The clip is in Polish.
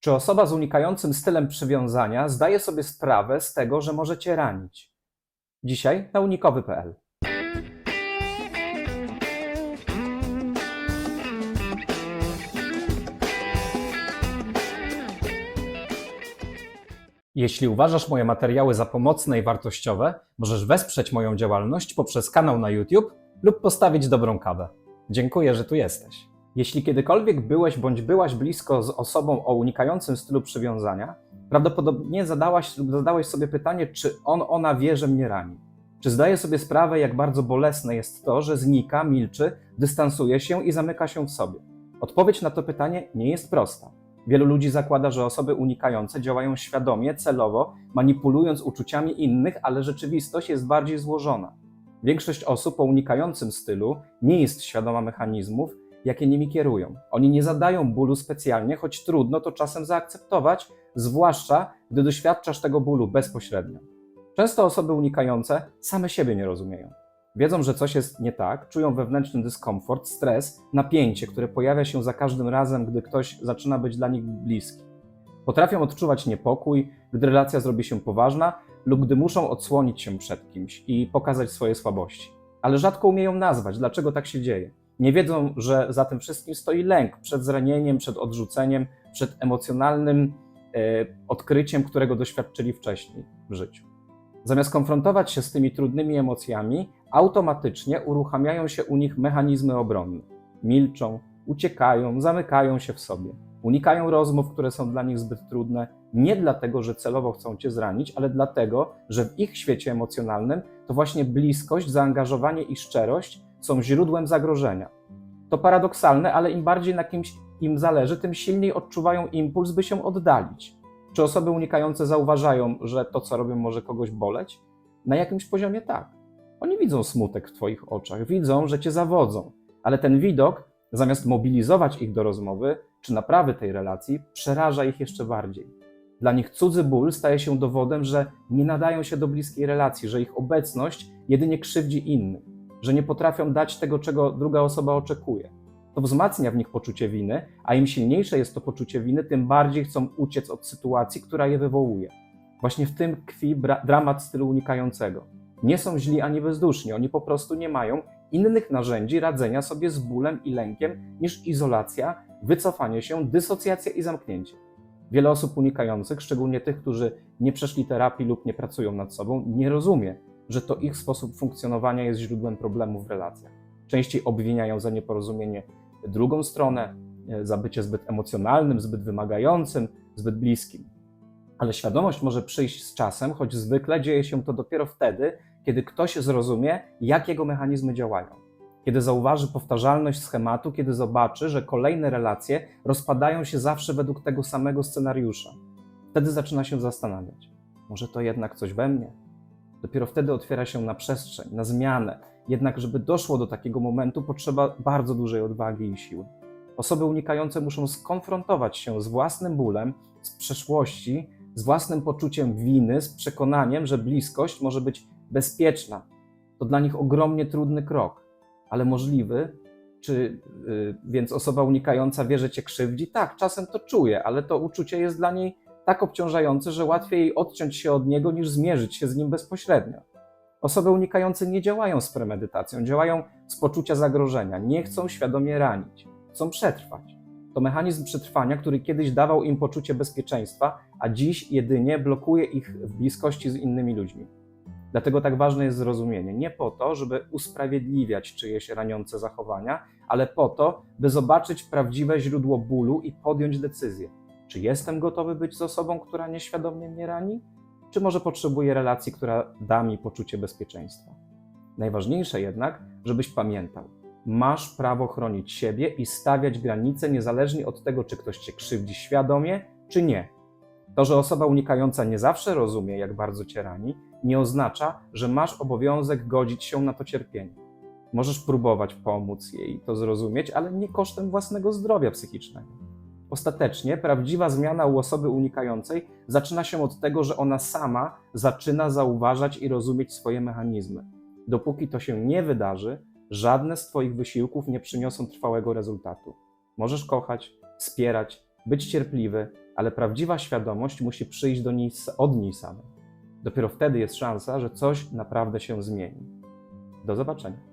Czy osoba z unikającym stylem przywiązania zdaje sobie sprawę z tego, że może cię ranić? Dzisiaj na unikowy.pl. Jeśli uważasz moje materiały za pomocne i wartościowe, możesz wesprzeć moją działalność poprzez kanał na YouTube lub postawić dobrą kawę. Dziękuję, że tu jesteś. Jeśli kiedykolwiek byłeś bądź byłaś blisko z osobą o unikającym stylu przywiązania, prawdopodobnie zadałaś lub zadałeś sobie pytanie, czy on, ona wie, że mnie rani. Czy zdaje sobie sprawę, jak bardzo bolesne jest to, że znika, milczy, dystansuje się i zamyka się w sobie? Odpowiedź na to pytanie nie jest prosta. Wielu ludzi zakłada, że osoby unikające działają świadomie, celowo, manipulując uczuciami innych, ale rzeczywistość jest bardziej złożona. Większość osób o unikającym stylu nie jest świadoma mechanizmów, jakie nimi kierują. Oni nie zadają bólu specjalnie, choć trudno to czasem zaakceptować, zwłaszcza gdy doświadczasz tego bólu bezpośrednio. Często osoby unikające same siebie nie rozumieją. Wiedzą, że coś jest nie tak, czują wewnętrzny dyskomfort, stres, napięcie, które pojawia się za każdym razem, gdy ktoś zaczyna być dla nich bliski. Potrafią odczuwać niepokój, gdy relacja zrobi się poważna lub gdy muszą odsłonić się przed kimś i pokazać swoje słabości. Ale rzadko umieją nazwać, dlaczego tak się dzieje. Nie wiedzą, że za tym wszystkim stoi lęk przed zranieniem, przed odrzuceniem, przed emocjonalnym e, odkryciem, którego doświadczyli wcześniej w życiu. Zamiast konfrontować się z tymi trudnymi emocjami, automatycznie uruchamiają się u nich mechanizmy obronne. Milczą, uciekają, zamykają się w sobie. Unikają rozmów, które są dla nich zbyt trudne, nie dlatego, że celowo chcą cię zranić, ale dlatego, że w ich świecie emocjonalnym to właśnie bliskość, zaangażowanie i szczerość są źródłem zagrożenia. To paradoksalne, ale im bardziej na kimś im zależy, tym silniej odczuwają impuls, by się oddalić. Czy osoby unikające zauważają, że to, co robią, może kogoś boleć? Na jakimś poziomie tak. Oni widzą smutek w Twoich oczach, widzą, że Cię zawodzą, ale ten widok, zamiast mobilizować ich do rozmowy czy naprawy tej relacji, przeraża ich jeszcze bardziej. Dla nich cudzy ból staje się dowodem, że nie nadają się do bliskiej relacji, że ich obecność jedynie krzywdzi innych, że nie potrafią dać tego, czego druga osoba oczekuje. To wzmacnia w nich poczucie winy, a im silniejsze jest to poczucie winy, tym bardziej chcą uciec od sytuacji, która je wywołuje. Właśnie w tym tkwi dramat stylu unikającego. Nie są źli ani bezduszni, oni po prostu nie mają innych narzędzi radzenia sobie z bólem i lękiem niż izolacja, wycofanie się, dysocjacja i zamknięcie. Wiele osób unikających, szczególnie tych, którzy nie przeszli terapii lub nie pracują nad sobą, nie rozumie, że to ich sposób funkcjonowania jest źródłem problemów w relacjach. Częściej obwiniają za nieporozumienie drugą stronę, e, za bycie zbyt emocjonalnym, zbyt wymagającym, zbyt bliskim. Ale świadomość może przyjść z czasem, choć zwykle dzieje się to dopiero wtedy, kiedy ktoś zrozumie, jak jego mechanizmy działają. Kiedy zauważy powtarzalność schematu, kiedy zobaczy, że kolejne relacje rozpadają się zawsze według tego samego scenariusza. Wtedy zaczyna się zastanawiać: może to jednak coś we mnie? Dopiero wtedy otwiera się na przestrzeń, na zmianę. Jednak, żeby doszło do takiego momentu, potrzeba bardzo dużej odwagi i siły. Osoby unikające muszą skonfrontować się z własnym bólem, z przeszłości, z własnym poczuciem winy, z przekonaniem, że bliskość może być bezpieczna. To dla nich ogromnie trudny krok, ale możliwy. Czy yy, więc osoba unikająca wie, że cię krzywdzi? Tak, czasem to czuje, ale to uczucie jest dla niej tak obciążające, że łatwiej odciąć się od niego niż zmierzyć się z nim bezpośrednio. Osoby unikające nie działają z premedytacją, działają z poczucia zagrożenia, nie chcą świadomie ranić, chcą przetrwać. To mechanizm przetrwania, który kiedyś dawał im poczucie bezpieczeństwa, a dziś jedynie blokuje ich w bliskości z innymi ludźmi. Dlatego tak ważne jest zrozumienie. Nie po to, żeby usprawiedliwiać czyjeś raniące zachowania, ale po to, by zobaczyć prawdziwe źródło bólu i podjąć decyzję. Czy jestem gotowy być z osobą, która nieświadomie mnie rani? Czy może potrzebuję relacji, która da mi poczucie bezpieczeństwa? Najważniejsze jednak, żebyś pamiętał, masz prawo chronić siebie i stawiać granice niezależnie od tego, czy ktoś cię krzywdzi świadomie, czy nie. To, że osoba unikająca nie zawsze rozumie, jak bardzo cię rani, nie oznacza, że masz obowiązek godzić się na to cierpienie. Możesz próbować pomóc jej to zrozumieć, ale nie kosztem własnego zdrowia psychicznego. Ostatecznie prawdziwa zmiana u osoby unikającej zaczyna się od tego, że ona sama zaczyna zauważać i rozumieć swoje mechanizmy. Dopóki to się nie wydarzy, żadne z Twoich wysiłków nie przyniosą trwałego rezultatu. Możesz kochać, wspierać, być cierpliwy, ale prawdziwa świadomość musi przyjść do niej, od niej samej. Dopiero wtedy jest szansa, że coś naprawdę się zmieni. Do zobaczenia.